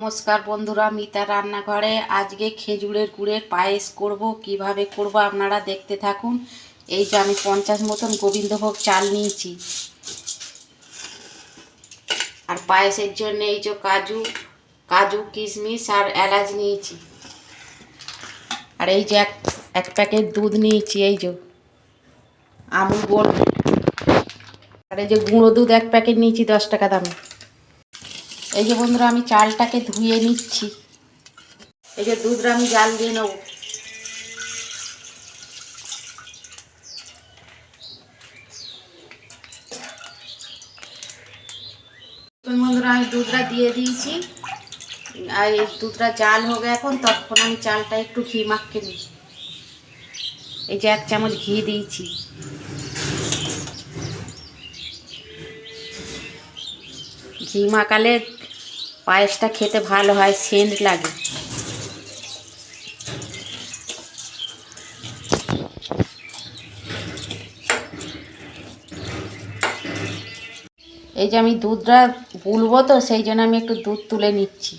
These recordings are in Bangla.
নমস্কার বন্ধুরা, মিতা রান্নাঘরে। আজকে খেজুরের গুড়ের পায়েস করব। কীভাবে করব আপনারা দেখতে থাকুন। এই যে আমি পঞ্চাশ মতন গোবিন্দভোগ চাল নিয়েছি। আর পায়েসের জন্য এই যে কাজু কাজু, কিশমিশ আর এলাচ নিয়েছি। আর এই যে এক এক প্যাকেট দুধ নিয়েছি, এই যে আমুল গোল্ড আর এই যে গুঁড়ো দুধ এক প্যাকেট নিয়েছি, দশ টাকা দামে। এই যে বন্ধুরা, আমি চালটাকে ধুয়ে নিচ্ছি। এই যে দুধটা আমি জাল দিয়ে নেব। বন্ধুরা, আমি দুধটা দিয়ে দিয়েছি। আর এই দুধটা জাল হবে এখন তখন আমি চালটা একটু ঘি মাখকে নিই। এই যে এক চামচ ঘি দিয়েছি। ঘি মাখালে পায়েসটা খেতে ভালো হয়, সেন্ট লাগে। এই যে আমি দুধটা বুলবো তো, সেই জন্য আমি একটু দুধ তুলে নিচ্ছি।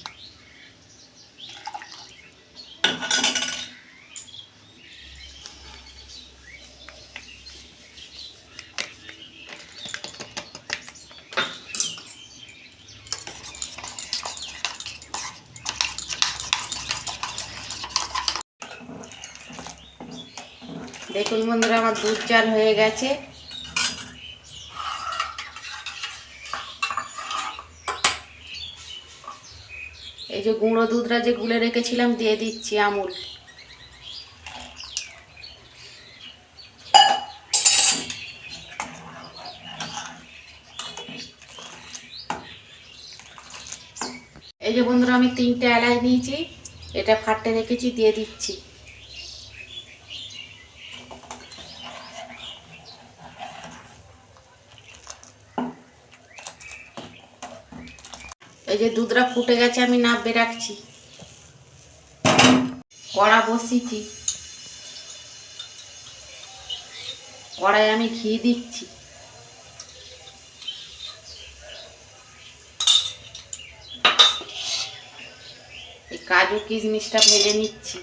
দেখুন বন্ধুরা, আমার দুধ চাল হয়ে গেছে। এই যে গুঁড়ো দুধটা যে গুলে রেখেছিলাম, দিয়ে দিচ্ছি আমুল। এই যে বন্ধুরা, আমি তিনটে এলাচ নিয়েছি, এটা ফাটতে রেখেছি, দিয়ে দিচ্ছি। এই যে দুধটা ফুটে গেছে, আমি নাববে, রাখছি। কড়া বসিয়েছি। কড়ায় আমি ঘি দিচ্ছি। কাজু কিশমিশটা ভেজে নিচ্ছি।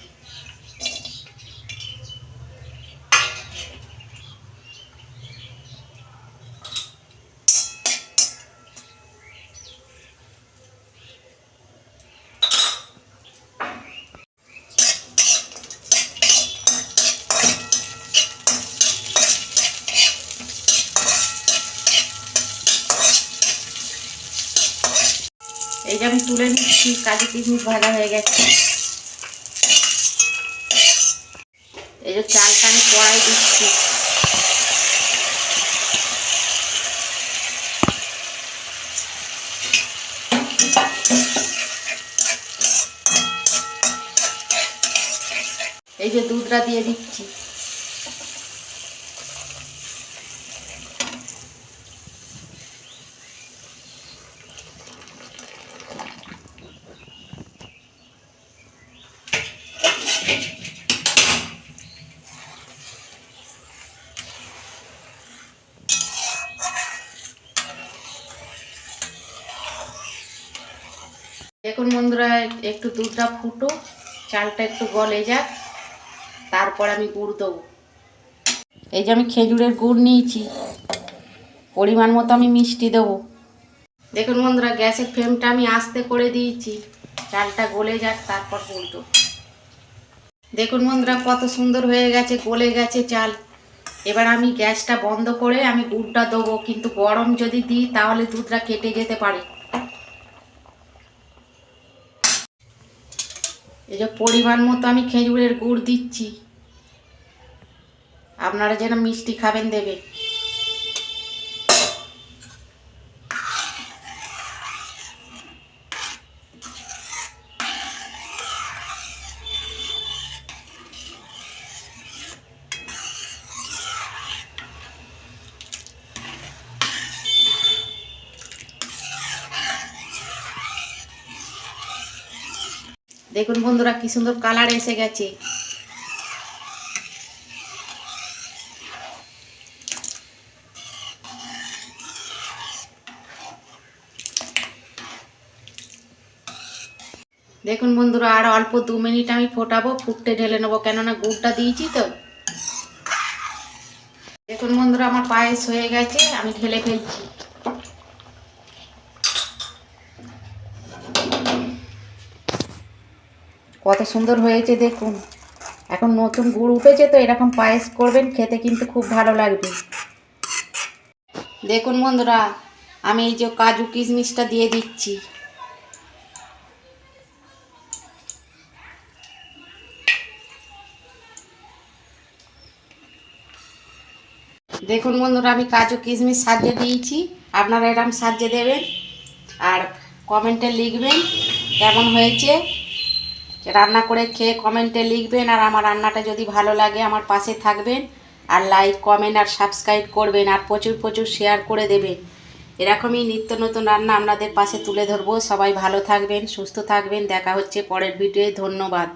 আমি তুলে নিচ্ছি, কাজু কিশমিশ ভাজা হয়ে গেছে। এই যে চালটা আমি কড়াই দিচ্ছি। এই যে দুধটা দিয়ে দিচ্ছি। দেখুন বন্ধুরা, একটু দুধটা ফুটো, চালটা একটু গলে যাক, তারপর আমি গুড় দেবো। এই যে আমি খেজুরের গুড় নিয়েছি, পরিমাণ মতো আমি মিষ্টি দেবো। দেখুন বন্ধুরা, গ্যাসের ফ্লেমটা আমি আস্তে করে দিয়েছি, চালটা গলে যাক, তারপর গুড় দেবো। দেখুন বন্ধুরা, কত সুন্দর হয়ে গেছে, গলে গেছে চাল। এবার আমি গ্যাসটা বন্ধ করে আমি গুড়টা দেবো, কিন্তু গরম যদি দিই, তাহলে দুধটা কেটে যেতে পারে। এই যে পরিমাণ মতো আমি খেজুরের গুড় দিচ্ছি। আপনারা যেন মিষ্টি খাবেন দেবে। দেখুন বন্ধুরা কি সুন্দর কালার এসে গেছে। দেখুন বন্ধুরা, আর অল্প দু মিনিট আমি ফোটাবো, ফুটতে ঢেলে নেব, কেননা গুড়টা দিয়েছি তো। দেখুন বন্ধুরা, আমার পায়েস হয়ে গেছে, আমি ঢেলে ফেলছি। কত সুন্দর হয়েছে দেখুন। এখন নতুন গুড় উঠেছে তো এরকম পায়েস করবেন, খেতে কিন্তু খুব ভালো লাগবে। দেখুন বন্ধুরা, আমি এই যে কাজু কিশমিশটা দিয়ে দিচ্ছি। দেখুন বন্ধুরা, আমি কাজু কিশমিশ সাজিয়ে দিয়েছি। আপনারা এরম সাজিয়ে দেবেন আর কমেন্টে লিখবেন কেমন হয়েছে। রান্না করে খেয়ে কমেন্টে লিখবেন আর আমার রান্নাটা যদি ভালো লাগে আমার পাশে থাকবেন। আর লাইক কমেন্ট আর সাবস্ক্রাইব করবেন আর প্রচুর প্রচুর শেয়ার করে দেবেন। এরকমই নিত্য নতুন রান্না আপনাদের পাশে তুলে ধরবো। সবাই ভালো থাকবেন, সুস্থ থাকবেন। দেখা হচ্ছে পরের ভিডিওয়ে ধন্যবাদ।